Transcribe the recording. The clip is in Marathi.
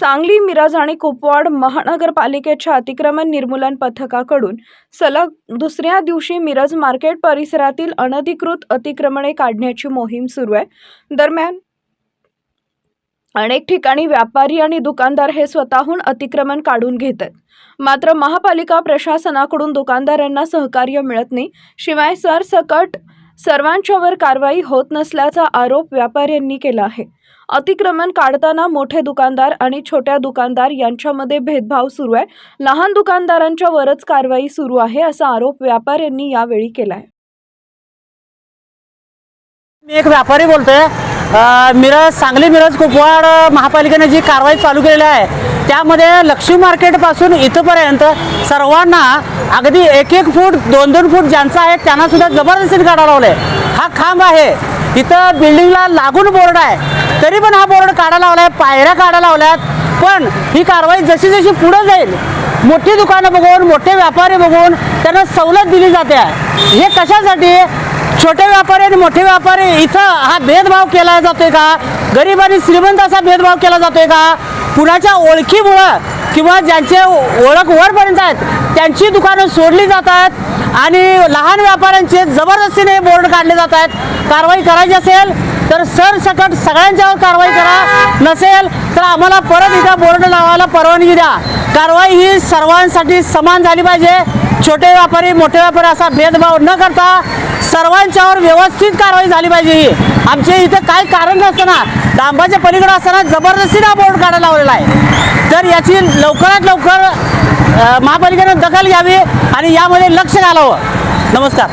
सांगली मिरज आणि कुपवाड महानगरपालिकेच्या अतिक्रमण निर्मूलन पथकाकडून सलग दुसऱ्या दिवशी मिरज मार्केट परिसरातील अनधिकृत अतिक्रमणे काढण्याची मोहीम सुरू आहे. दरम्यान अनेक ठिकाणी व्यापारी आणि दुकानदार हे स्वतःहून अतिक्रमण काढून घेत आहेत. मात्र महापालिका प्रशासनाकडून दुकानदारांना सहकार्य मिळत नाही. शिवाय सरसकट सर्वांच्यावर कारवाई होत नसल्याचा आरोप व्यापाऱ्यांनी केला आहे. अतिक्रमण काढताना मोठे दुकानदार आणि छोट्या दुकानदार यांच्यामध्ये भेदभाव सुरू आहे. लहान दुकानदारांच्या वरच कारवाई सुरू आहे असा आरोप व्यापाऱ्यांनी यावेळी केला आहे मी एक व्यापारी बोलतोय. मिरज सांगली मिरज कुपवाड महापालिकेने जी कारवाई चालू केलेली आहे त्यामध्ये लक्ष्मी मार्केटपासून इथंपर्यंत सर्वांना अगदी एक एक फूट दोन दोन फूट ज्यांचा आहे त्यांनासुद्धा जबरदस्तीत जबरदस्तीने काढा लावलंय. हा खांब आहे. इथं बिल्डिंगला लागून बोर्ड आहे. तरी पण हा बोर्ड काढा लावलाय पायऱ्या काढा लावल्यात. पण ही कारवाई जशी जशी पुढं जाईल मोठी दुकानं बघून मोठे व्यापारी बघून त्यांना सवलत दिली जाते. आहे हे कशासाठी? छोटे व्यापारी आणि मोठे व्यापारी इथं हा भेदभाव केला जातोय का? गरीब आणि श्रीमंत असा भेदभाव केला जातोय का? कुणाच्या ओळखीमुळं किंवा ज्यांचे ओळख वरपर्यंत आहेत त्यांची दुकानं सोडली जातात आणि लहान व्यापाऱ्यांचे जबरदस्तीने बोर्ड काढले जात आहेत. कारवाई करायची असेल तर सरसकट सगळ्यांच्यावर कारवाई करा. नसेल तर आम्हाला परत इथं बोर्ड लावायला परवानगी द्या. कारवाई ही सर्वांसाठी समान झाली पाहिजे. छोटे व्यापारी मोठे व्यापारी असा भेदभाव न करता सर्वांच्यावर व्यवस्थित कारवाई झाली पाहिजे ही. आमचे इथं काही कारण नसताना डांबाच्या पलीकडे असताना जबरदस्तीने हा बोर्ड काढायला लावलेला आहे. तर याची लवकरात लवकर महापालिकेनं दखल घ्यावी आणि यामध्ये लक्ष घालावं. नमस्कार.